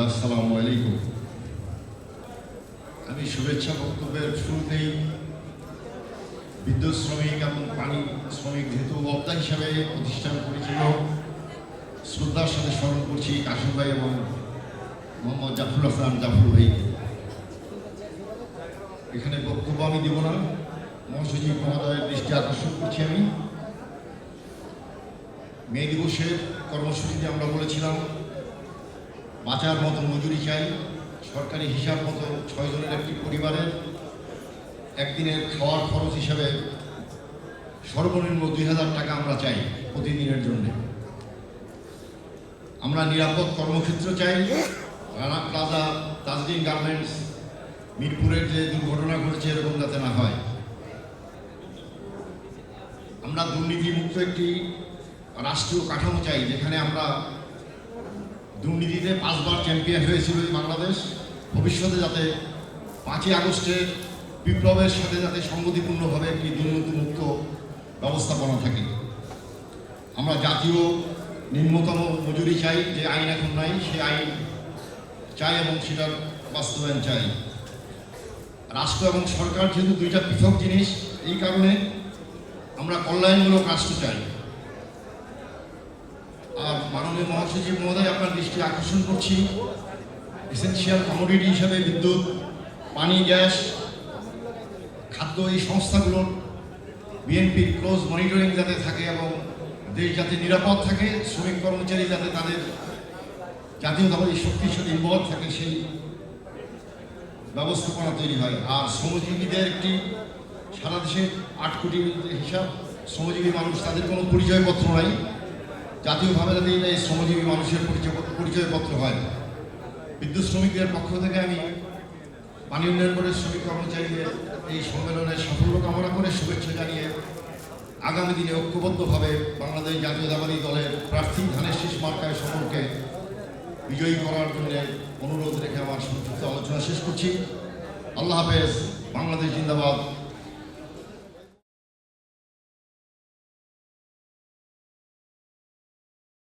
আসসালামু আলাইকুম। আমি শুভেচ্ছা বক্তব্যের শুরুতেই বিদ্যুৎ শ্রমিক এবং পানি শ্রমিক যেহেতু বক্তা হিসাবে প্রতিষ্ঠান করেছিল শ্রদ্ধার সাথে স্মরণ করছি কাশিম ভাই এবং মোহাম্মদ জাফরুল হাসান জাফর ভাই। এখানে বক্তব্য আমি দেব না, মহাসচিব মহোদয়ের দৃষ্টি আকর্ষণ করছি আমি। মে দিবসের কর্মসূচিতে আমরা বলেছিলাম বাঁচার মতো মজুরি চাই, সরকারি হিসাব মতো ছয়জনের একটি পরিবারের একদিনের খাওয়ার খরচ হিসাবে সর্বনিম্ন দুই হাজার টাকা আমরা চাই প্রতিদিনের জন্য। আমরা নিরাপদ কর্মক্ষেত্র চাই। রানা প্লাজা তাজদিন গার্মেন্টস, মিরপুরের যে দুর্ঘটনা ঘটেছে এরকম যাতে না হয়। আমরা দুর্নীতিমুক্ত একটি রাষ্ট্রীয় কাঠামো চাই, যেখানে আমরা দুর্নীতিতে পাঁচবার চ্যাম্পিয়ন হয়েছিল বাংলাদেশ। ভবিষ্যতে যাতে পাঁচই আগস্টের বিপ্লবের সাথে যাতে সংগতিপূর্ণভাবে একটি দুর্নীতিমুক্ত ব্যবস্থাপনা থাকে। আমরা জাতীয় নিম্নতম মজুরি চাই, যে আইন এখন নাই সে আইন চাই এবং সেটার বাস্তবায়ন চাই। রাষ্ট্র এবং সরকার যেহেতু দুইটা পৃথক জিনিস, এই কারণে আমরা কল্যাণমূলক রাষ্ট্র চাই। আর মাননীয় মহাসচিব মহোদয়, আপনার দৃষ্টি আকর্ষণ করছি। এসেন্সিয়াল কমোডিটি হিসাবে বিদ্যুৎ, পানি, গ্যাস, খাদ্য এই সংস্থাগুলোর বিএনপির ক্লোজ মনিটরিং যাতে থাকে এবং দেশ যাতে নিরাপদ থাকে, শ্রমিক কর্মচারী যাতে তাদের জাতীয়তাবাদী শক্তির সাথে ইনভলভ থাকে, সেই ব্যবস্থাপনা তৈরি হয়। আর শ্রমজীবীদের একটি সারা দেশে আট কোটি হিসাব, শ্রমজীবী মানুষ, তাদের কোনো পরিচয়পত্র নাই। জাতীয়ভাবে যাতে এই শ্রমজীবী মানুষের পরিচয় পরিচয়পত্র হয়। বিদ্যুৎ শ্রমিকদের পক্ষ থেকে আমি পানি উন্নয়ন বোর্ডের শ্রমিক কর্মচারীদের এই সম্মেলনের সাফল্য কামনা করে শুভেচ্ছা জানিয়ে আগামী দিনে ঐক্যবদ্ধভাবে বাংলাদেশ জাতীয়তাবাদী দলের প্রার্থী ধানের শীষ মার্কায় সকলকে বিজয়ী করার জন্য অনুরোধ রেখে আমার সংক্ষিপ্ত আলোচনা শেষ করছি। আল্লাহ হাফেজ, বাংলাদেশ জিন্দাবাদ।